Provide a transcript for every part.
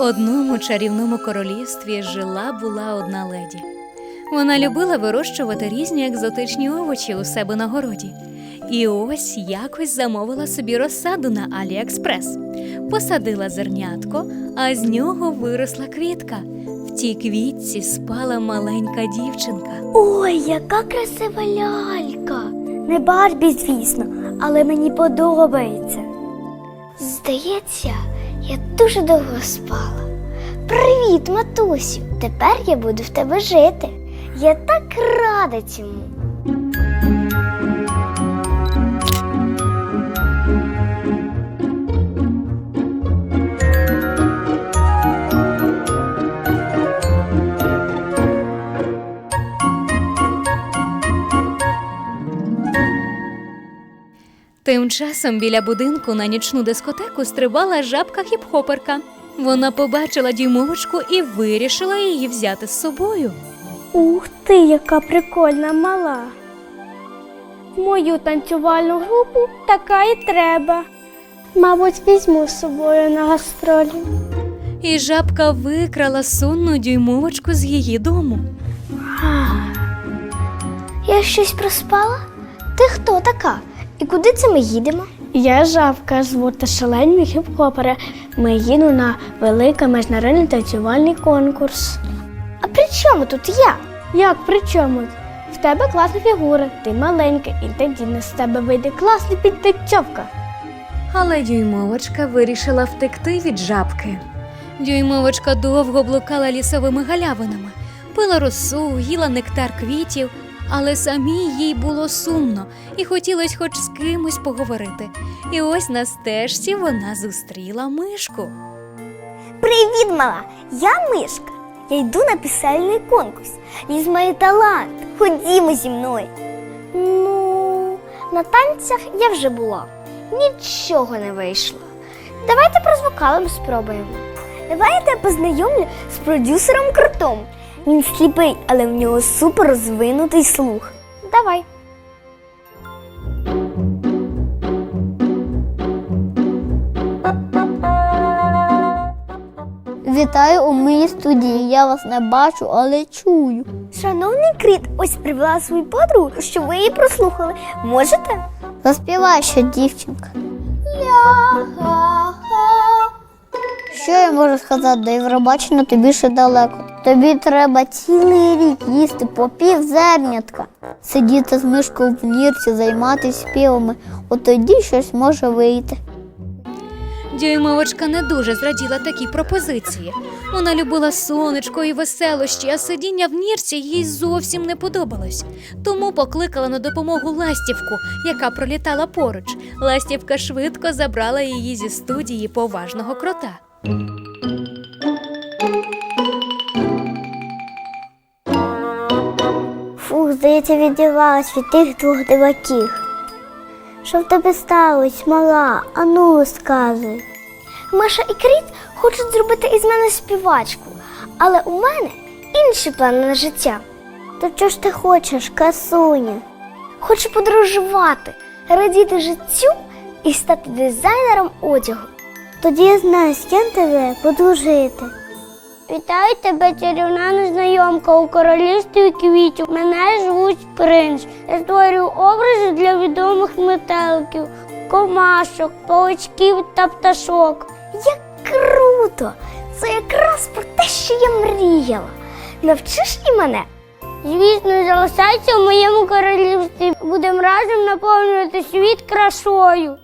одному чарівному королівстві жила була одна леді. Вона любила вирощувати різні екзотичні овочі у себе на городі. І ось якось замовила собі розсаду на Аліекспрес. Посадила зернятко, а з нього виросла квітка. В тій квітці спала маленька дівчинка. Ой, яка красива лялька. Не Барбі, звісно, але мені подобається. Здається, я дуже довго спала. Привіт, матусю. Тепер я буду в тебе жити. Я так рада цьому. Тим часом біля будинку на нічну дискотеку стрибала жабка хіп-хоперка. Вона побачила дюймовочку і вирішила її взяти з собою. Ух ти, яка прикольна мала. Мою танцювальну групу така і треба. Мабуть, візьму з собою на гастролі. І жабка викрала сонну дюймовочку з її дому. Я щось проспала? Ти хто така? І куди це ми їдемо? Я жабка, звути шалені хіп-хопери. Ми їдемо на великий міжнародний танцювальний конкурс. А при чому тут я? Як при чому? В тебе класна фігура, ти маленька, і тоді з тебе вийде класна підтанцьовка. Але дюймовочка вирішила втекти від жабки. Дюймовочка довго блукала лісовими галявинами, пила росу, їла нектар квітів, але самій їй було сумно і хотілося хоч з кимось поговорити. І ось на стежці вона зустріла мишку. Привіт, мала! Я мишка. Я йду на писальний конкурс. Ліз має талант. Ходімо зі мною. Ну, на танцях я вже була. Нічого не вийшло. Давайте про звукалом спробуємо. Давай я познайомлю з продюсером крутом. Він сліпий, але в нього супер розвинутий слух. Давай. Вітаю у моїй студії. Я вас не бачу, але чую. Шановний кріт, ось привела свою подругу, щоб ви її прослухали. Можете? Заспівай ще, дівчинка. Що я можу сказати, до Євробачення тобі ще далеко. Тобі треба цілий рік їсти по пів зернятка, сидіти з мишкою в нірці, займатися співами. От тоді щось може вийти. Дюймовочка не дуже зраділа такій пропозиції. Вона любила сонечко і веселощі, а сидіння в нірці їй зовсім не подобалось. Тому покликала на допомогу ластівку, яка пролітала поруч. Ластівка швидко забрала її зі студії поважного крота. Здається, відірвалась від тих двох диваків. Що в тебе сталося, мала? Ану, розказуй. Маша і Кріт хочуть зробити із мене співачку, але у мене інші плани на життя. То чого ж ти хочеш, красуня? Хочу подорожувати, радіти життю і стати дизайнером одягу. Тоді я знаю, з ким тебе подружити. Вітаю тебе, чарівна незнайомка у королівстві квітів. Мене звуть принц. Я створюю образи для відомих метеликів, комашок, паучків та пташок. Як круто! Це якраз про те, що я мріяла. Навчиш і мене? Звісно, залишайся в моєму королівстві. Будемо разом наповнювати світ красою.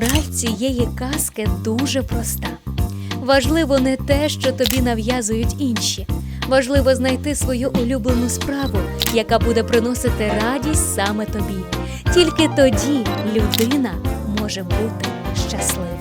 Мораль цієї казки дуже проста. Важливо не те, що тобі нав'язують інші. Важливо знайти свою улюблену справу, яка буде приносити радість саме тобі. Тільки тоді людина може бути щаслива.